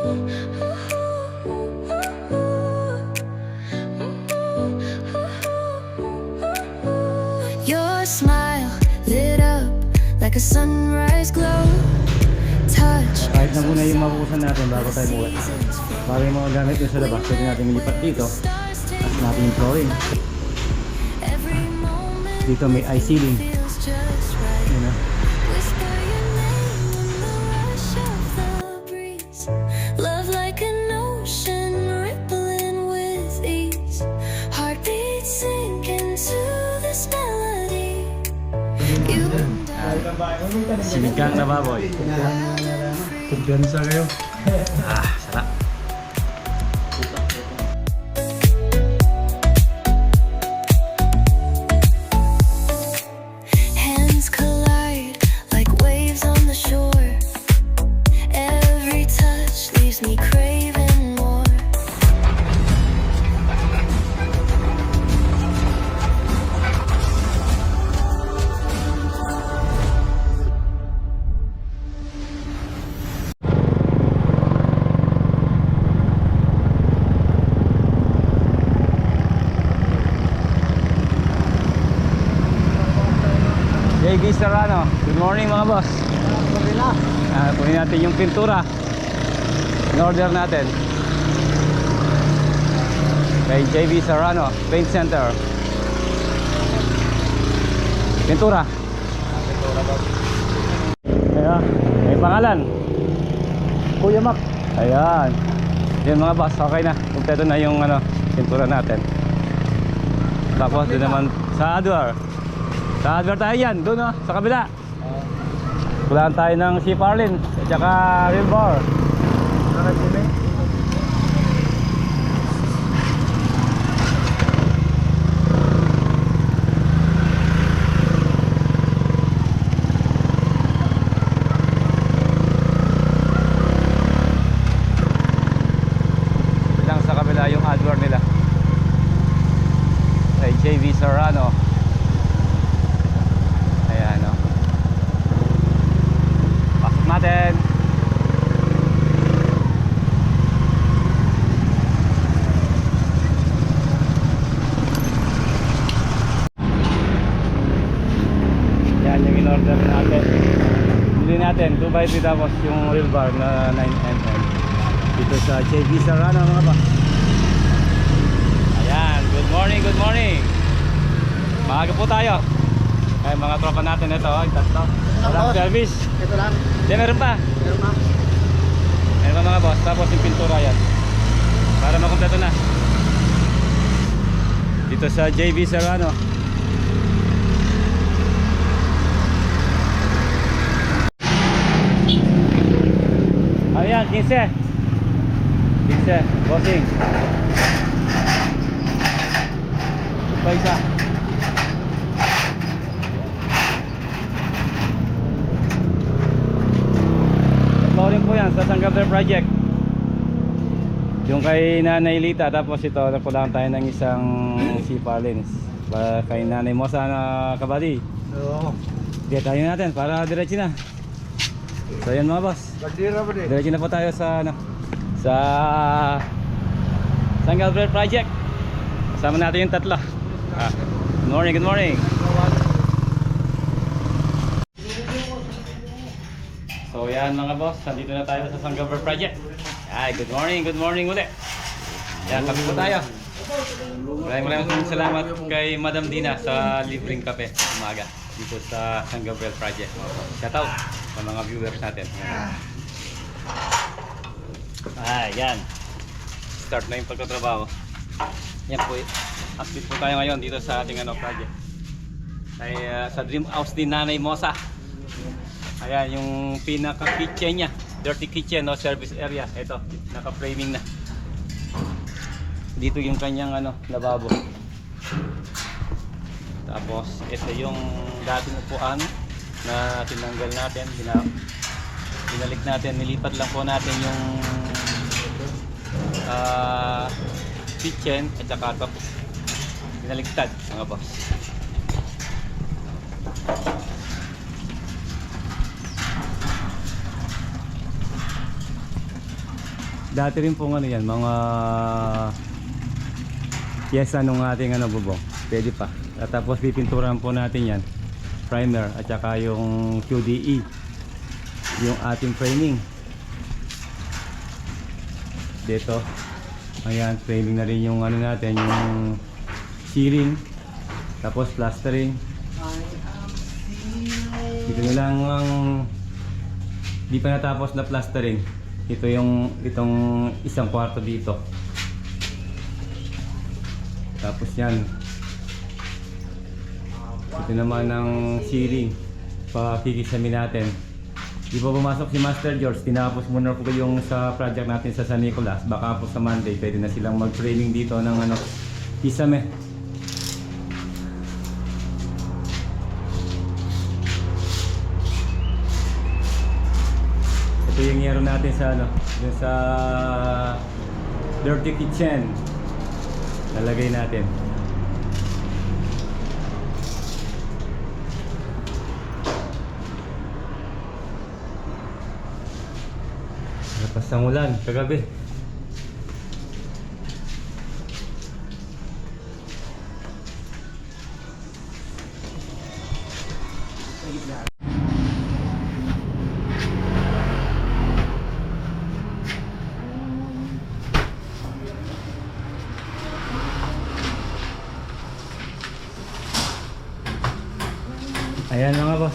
Your smile lit up like a sunrise glow. Touch Kahit na muna yung mabukusan natin bago tayo muwi. Para yung mga gamit yun sa labas, pwede natin ilipat dito. At natin yung flooring. Dito may eye ceiling. Sinigang na baboy. Kumpiyansa kayo. Ah, Serrano. Good morning mga boss. Ah, kunin natin yung pintura. In order natin. Kay JB Serrano, Paint Center. Pintura. Ayan, may pangalan. Kuya Mac. Ayan. Yan mga boss, okay na. Kompleto na yung ano, pintura natin. Tapos doon naman sa Adwar. Sa Adwar tayo yan, doon oh, sa kabila. Kulaan tayo ng si Parlin at saka Real Bar. lang 5 tapos yung real bar na 9mm dito sa JB Serrano mga pa ayan good morning good morning. Maaga po tayo. Ay mga tropa natin ito ang tatlo. Walang service. ito lang. Hindi meron pa. Meron pa. Meron pa mga boss. Tapos yung pintura yan para makompleto na. Dito sa JB Serrano. Ayan, 15. 15. Bossing. Pa isa. Flooring po yan sa Sanggaber Project. Yung kay Nanay Lita tapos ito nakulang tayo ng isang sipalins. Para kay Nanay Mosa na kabady. Oo. Kaya tayo natin para diretso na. So yan mga boss. Diretso na po tayo sa ano sa Sanggaber Project. Kasama natin yung tatlo. Ah. Good morning, good morning. So yan mga boss, nandito na tayo sa Sanggaber Project. Ay, good morning, good morning ulit. Yan, kape po tayo. Maraming maraming salamat kay Madam Dina sa libreng kape umaga dito sa Sanggaber Project. Shout out sa mga viewers natin. Ay, yan. Start na yung pagtatrabaho. Yan po, update po tayo ngayon dito sa ating ano, project. Ay, ah, sa Dream House din Nanay Mosa. Ayan, yung pinaka kitchen niya. Dirty kitchen, no service area. Ito, naka-framing na. Dito yung kanyang ano, lababo. Tapos, ito yung dating upuan na tinanggal natin. Bina, binalik natin, nilipat lang po natin yung ah, kitchen at saka ito. Binaliktad, mga boss. dati rin pong ano yan, mga pyesa nung ating ano bubong. Pwede pa. At tapos pipinturan po natin yan. Primer at saka yung QDE. Yung ating framing. Dito. Ayan, framing na rin yung ano natin, yung ceiling. Tapos plastering. Dito na lang ang di pa natapos na plastering. Ito yung itong isang kwarto dito. Tapos yan. Ito naman ang ceiling. Pakikisamin natin. Di pa pumasok si Master George, tinapos muna po yung sa project natin sa San Nicolas. Baka po sa Monday, pwede na silang mag-training dito ng ano, kisame. Ito yung yero natin sa ano, yung sa dirty kitchen. Lalagay natin. Lapas ng ulan kagabi. Ayan mga boss.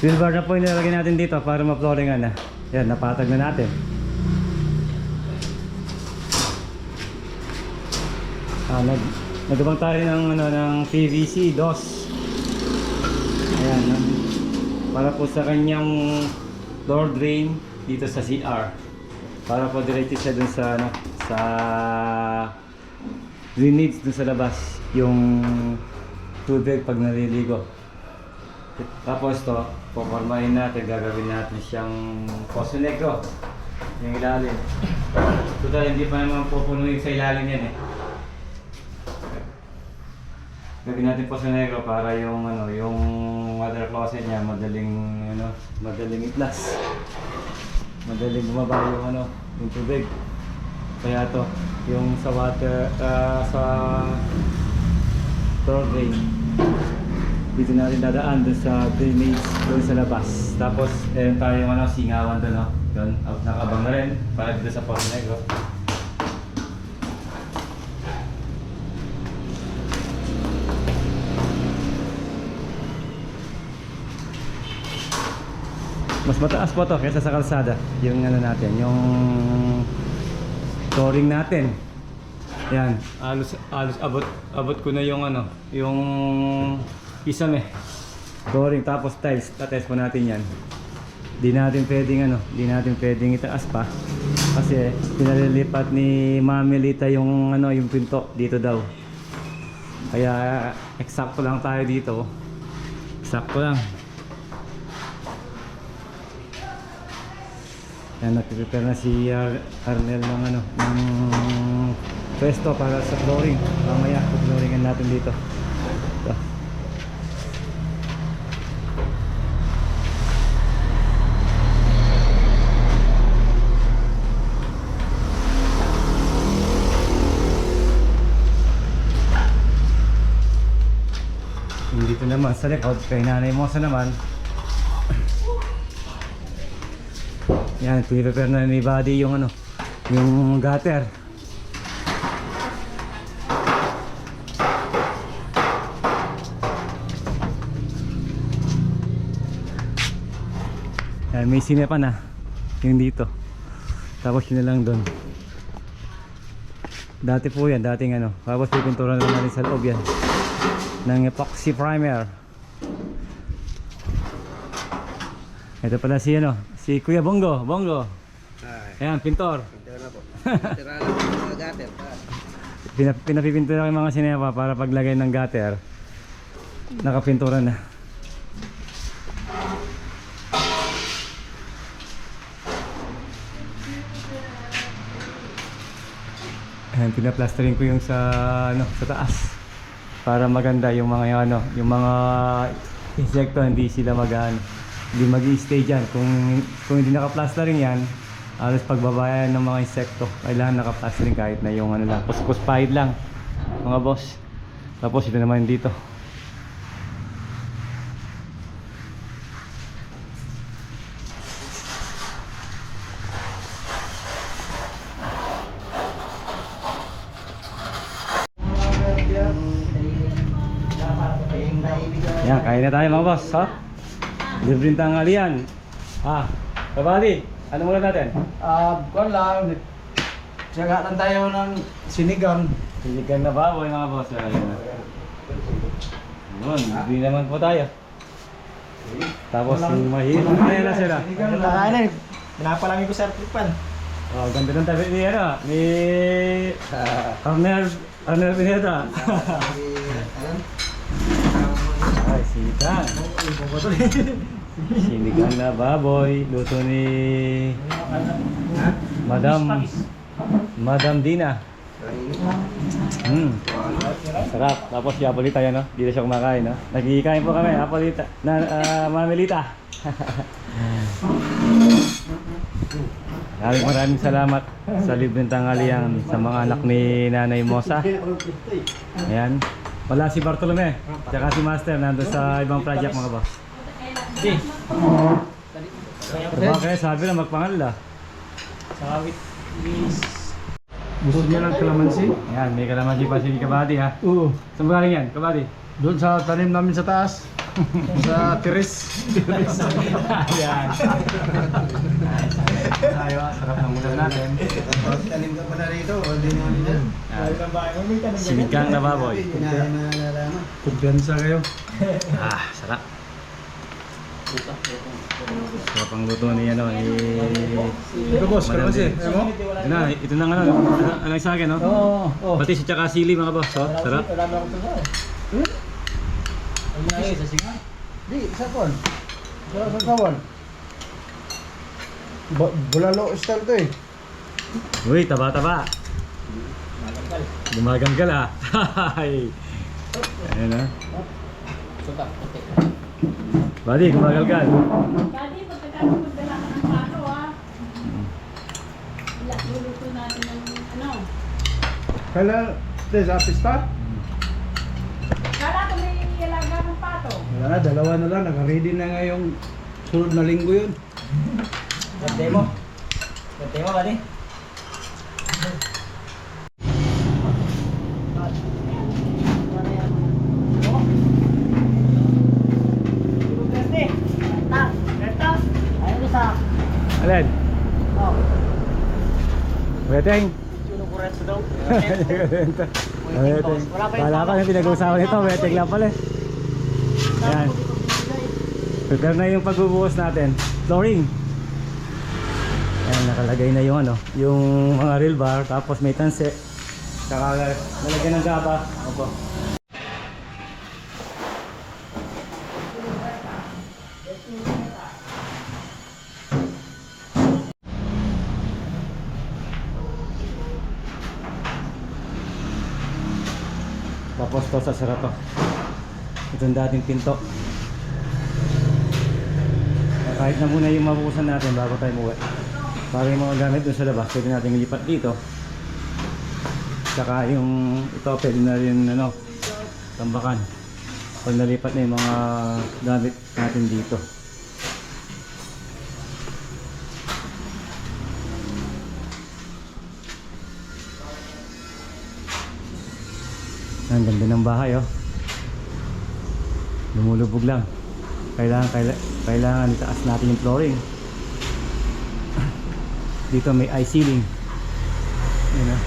Silver na po yung nilalagay natin dito para ma-flooringan na. Yan, napatag na natin. Ah, nag nagabang tayo ng ano ng PVC DOS. Ayan, no? para po sa kanyang door drain dito sa CR. Para po diretso siya dun sa ano sa drainage dun sa labas yung tubig pag naliligo. Tapos to, pupormahin natin, gagawin natin siyang poso negro. Yung ilalim. Total, hindi pa naman pupunuin sa ilalim yan eh. Gawin natin poso negro para yung ano, yung water closet niya madaling ano, madaling itlas. Madaling bumaba yung ano, yung tubig. Kaya to, yung sa water, ah, sa door drain dito natin dadaan doon sa drainage doon sa labas. Tapos, eh tayo yung ano, singawan doon, no? Doon, out nakabang na rin para dito sa Porto Negro. Mas mataas po to kaysa sa kalsada. Yung ano natin, yung touring natin. Yan, alos alos abot abot ko na yung ano, yung isang eh. Flooring tapos tiles, tates po natin 'yan. Di natin pwedeng ano, di natin pwedeng itaas pa kasi pinalilipat ni Mami Lita yung ano, yung pinto dito daw. Kaya eksakto lang tayo dito. Eksakto lang. Yan, nagpiprepare na si Ar Arnel ng ano, ng pwesto para sa flooring. Mamaya, flooringan natin dito. Ito. Naman sa likod, kay nanay mo sa naman, Yan, prepare na ni Buddy yung ano, yung gutter. Yan, may sinepa na. Yung dito. Tapos yun lang doon. Dati po yan, dating ano. Tapos pipintura na natin sa loob yan. Ng epoxy primer. Ito pala si ano, si Kuya Bongo, Bongo. Ay, Ayan, pintor. na po. Tira na po ng mga gutter. Pinap pinapipintura ko yung mga sinepa para paglagay ng gutter. Nakapintura na. Ayan, pinaplastering ko yung sa ano, sa taas. Para maganda yung mga ano, yung mga insekto hindi sila mag ano, hindi mag-stay diyan. Kung kung hindi naka-plastering yan, Alas pagbabayan ng mga insekto, kailangan nakaplastering kahit na yung ano lang, kuskus pahid lang, mga boss. Tapos ito naman dito. Yan, kain na tayo mga boss, ha? Libreng tanghalian. Ah, kabali, ano muna natin? Ah, kuwan lang. Tsaga lang tayo ng sinigang. Sinigang na baboy mga boss. Ayun na. Yun, libre naman po tayo. Tapos yung mahirap na na sila. Sinigang. Kakain na. Pinapalami ko sa tripan. Oh, ganda ng tabi ni ano, ni Arnel Arnel Pineda. Ay, sinigang. Sinigang na baboy, luto ni Madam Madam Dina. Hmm. Sarap. Tapos si Apolita yan, no? Hindi na siya kumakain, no? Nagkikain po kami, Apolita. Na, ah, Mamelita. Maraming maraming salamat sa libreng tanghalian sa mga anak ni Nanay Mosa. Ayan. Wala si Bartolome, tsaka si Master nandun sa ibang project mga boss. Trabaho kayo, sabi na magpangal ah. Gusto niya ng kalamansi? Ayan, may kalamansi pa si Kabady ha. Oo. Saan ba galing yan, Kabady? Doon sa tanim namin sa taas. sa tiris. Ayan. Tayo, ah, sarap ng ulam natin. Tanim ka pa na rito. Hindi naman dyan. Sinigang na baboy. Na. Kumpiyansa kayo. Ah, sarap. Sarap ang luto ni ano, ni... Ito boss. Ayaw mo? Ito na, ito na ano, ano, ano sa akin, no? Oo. Oh. Pati si tsaka sili mga boss, oh, sarap. Di, isa kon. Sa sa kawan. Bulalo style to eh. Uy, taba-taba. Gumaganggal ah. Ay. Ayan ah. Buddy, gumagalgal. Dati, pagkatapos magdala ka ng plato, ah. Luluto natin ng ano. Kailan, de, sa pista? Kala ko may ilaga ng pato. Wala na, dalawa na lang. Naka-ready na nga yung sunod na linggo yun. Demo. Demo ba din? Alin? Weteng. Weteng. Wala pa yung pinag-uusapan nito. Weteng lang pala. eh. Ayan. Prepare na yung pagbubuhos natin. Flooring. Ayan, nakalagay na yung ano, yung mga rail bar, tapos may tanse. Saka nalagyan ng gaba. Opo. Tapos to sa sarato. Itong dating pinto. Kahit na muna yung mabukusan natin bago tayo muwi. Para yung mga gamit dun sa labas, pwede natin ilipat dito. Saka yung ito, pwede na rin ano, tambakan. Pag nalipat na yung mga gamit natin dito. Ang ganda ng bahay oh. Lumulubog lang. Kailangan, kailangan, kailangan itaas natin yung flooring. Dito may eye ceiling. Yun oh.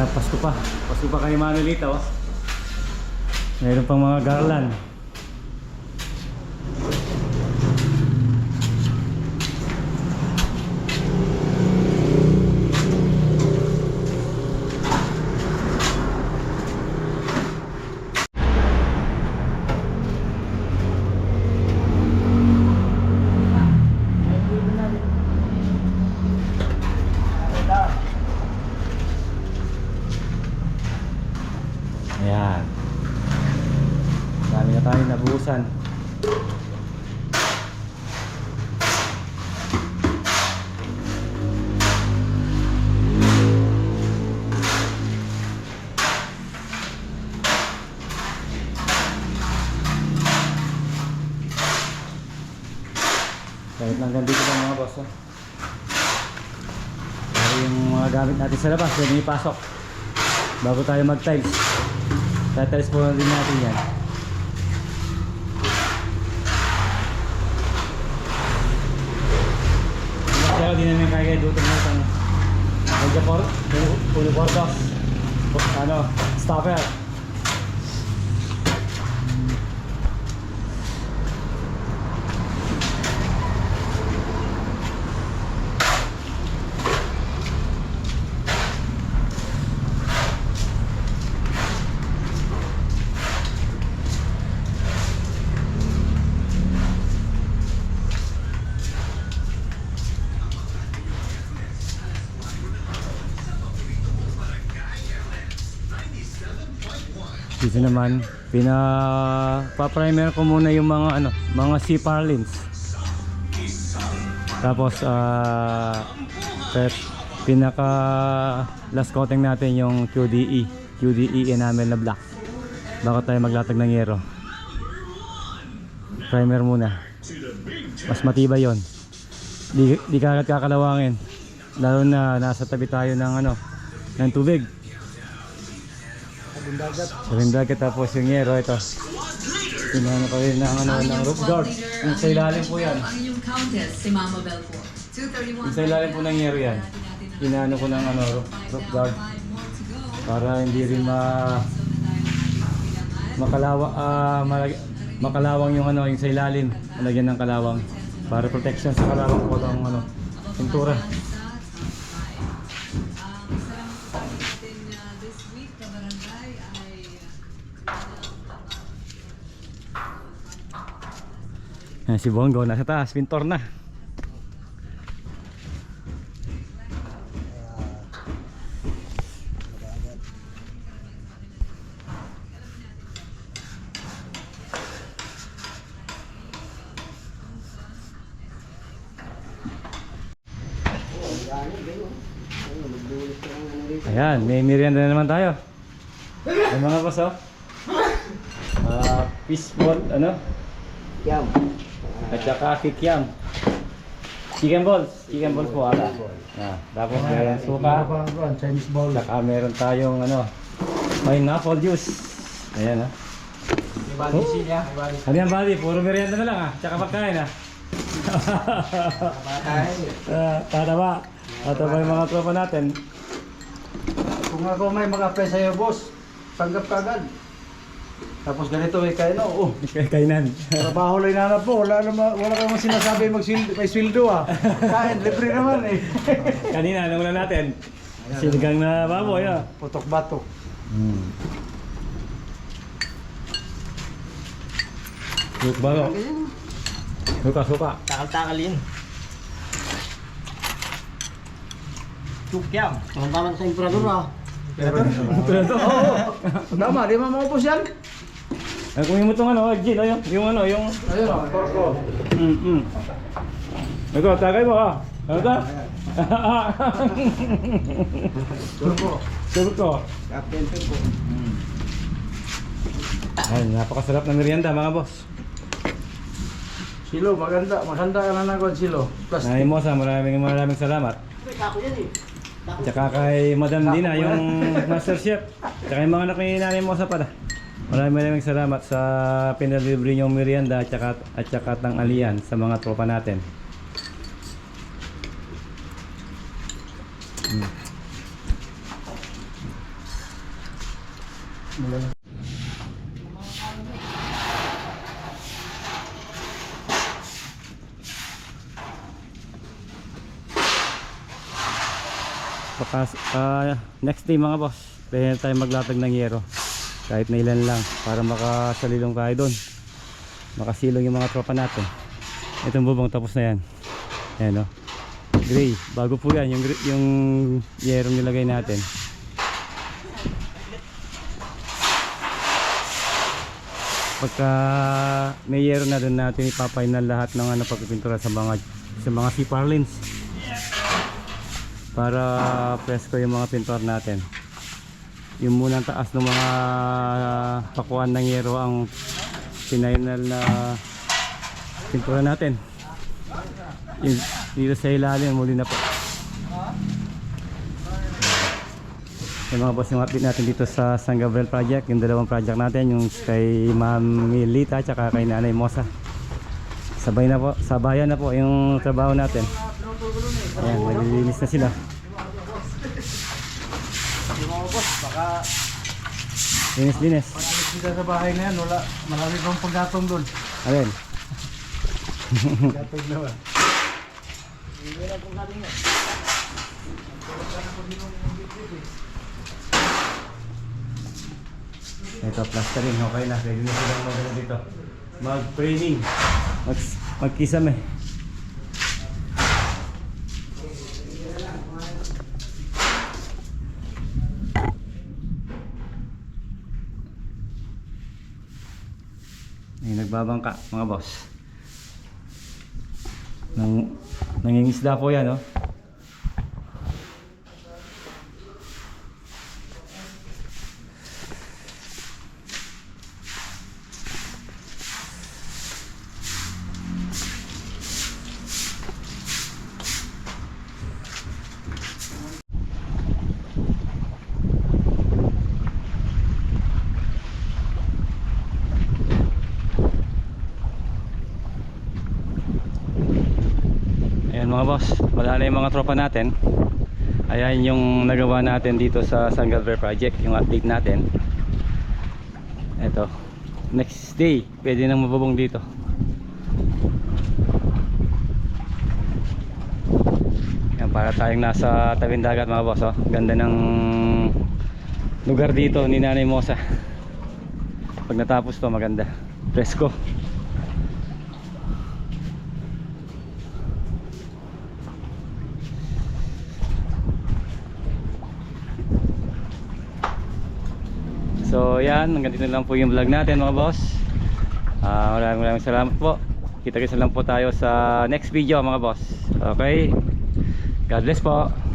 Ah, Pasko pa. Pasko pa kay Manolita oh. Mayroon pang mga garland. Ayan. Dami na tayo nabuhusan. Kahit lang dito lang mga boss. Oh. Yung mga gamit natin sa labas, pwede ipasok. Bago tayo mag-tiles. Tatiles po din natin yan. Kaya di namin kaya dutong na itong Medyo por, puno. Ano, stopper. Dito naman, pina pa-primer ko muna yung mga ano, mga C parlins. Tapos pet- pinaka last coating natin yung QDE, QDE enamel na black. Bago tayo maglatag ng yero. Primer muna. Mas matibay 'yon. Di di kagat kakalawangin. Lalo na nasa tabi tayo ng ano, ng tubig. Sabing dagat tapos yung yero ito. Pinano ko rin ng, ano, ng roof guard. Yung sa ilalim po yan. Ang inyong countess, si Mama Belfort. 231. Yung sa ilalim po ng yero yan. Pinano ko ng ano, roof, roof guard. Para hindi rin ma makalawa, ah, malag- makalawang yung ano, yung sa ilalim. Malagyan ng kalawang. Para protection sa kalawang po ng ano, pintura. Yan si Bongo nasa taas, pintor na. Ayan, may merienda na naman tayo. Ay mga boss oh. Ah, fishball, ano? Yam. At saka kikiam. Chicken balls. Chicken balls po ata. Ah, tapos meron suka. Chinese ball. Saka meron tayong ano, pineapple juice. Ayan ah. Ibali siya. Ibali. Ano yan buddy? Puro merienda na lang ah. Tsaka pagkain ah. Ah, Tata ba? Tata ba yung mga tropa natin? Kung ako may mag-apply sa'yo, boss, tanggap ka agad. Tapos ganito may kain, oh. Kainan. Trabaho lang na po. Wala naman, wala kang sinasabi magsildo, may sweldo ah. Kain, libre naman eh. Kanina, ano muna natin? Sinigang na baboy ah. Putok batok. Hmm. Suka ba? Suka, suka. Takal-takal yun. Tukyam. Tamang sa imperador ah. Tama, di ba maupos yan? Ay, kunin mo itong ano, Gin, ayun, yung ano, yung... Ayun oh, torko. Mm, mm. Ito, tagay mo ah. Ano ta? Torko. Turko. Captain Turko. Ay, napakasarap na merienda mga boss. Silo, maganda. Maganda ka na ng silo. Plus, Nay Mosa, maraming maraming salamat. Ako yan eh. Tsaka kay Madam Dina, yung Master Chef. Tsaka yung mga anak ni Nanay Mosa pala. Maraming maraming salamat sa pinalibre niyong merienda at tsaka, at tsaka tanghalian sa mga tropa natin. Baka, ah, next day mga boss, pwede tayo maglatag ng yero. Kahit na ilan lang para makasalilong tayo doon. Makasilong yung mga tropa natin. Itong bubong tapos na yan. Ayan o. Gray. Bago po yan yung, yung yero nilagay natin. pagka may yero na doon natin ipapainal lahat ng ano pagpipintura sa mga sa mga siparlins para presko yung mga pintor natin yung munang taas ng mga pakuan ng yero ang final na pintura natin. Yung, dito sa ilalim muli na po. Yung mga boss yung update natin dito sa San Gabriel project yung dalawang project natin yung kay Ma'am Milita tsaka kay Nanay Mosa. Sabay na po sabayan na po yung trabaho natin. Ayan naglilinis na sila Yung mga boss, baka linis linis. alis kita sa bahay na yan, wala, marami pang paggatong doon. alin? Gatong naman. ito plastering. Okay na. Pwede na silang mag dito. Mag training mag magkisame nagbabangka mga boss. Nang nangingisda po yan oh Ayan mga boss, wala na yung mga tropa natin. Ayan yung nagawa natin dito sa San Galver Project, yung update natin. Ito, next day, pwede nang mabubong dito. Yan, para tayong nasa tabing dagat mga boss. Oh. Ganda ng lugar dito ni Nanay Mosa. Pag natapos to maganda. Presko. So yan, hanggang dito lang po yung vlog natin mga boss. Ah, maraming maraming salamat po. Kita-kita lang po tayo sa next video mga boss. Okay? God bless po.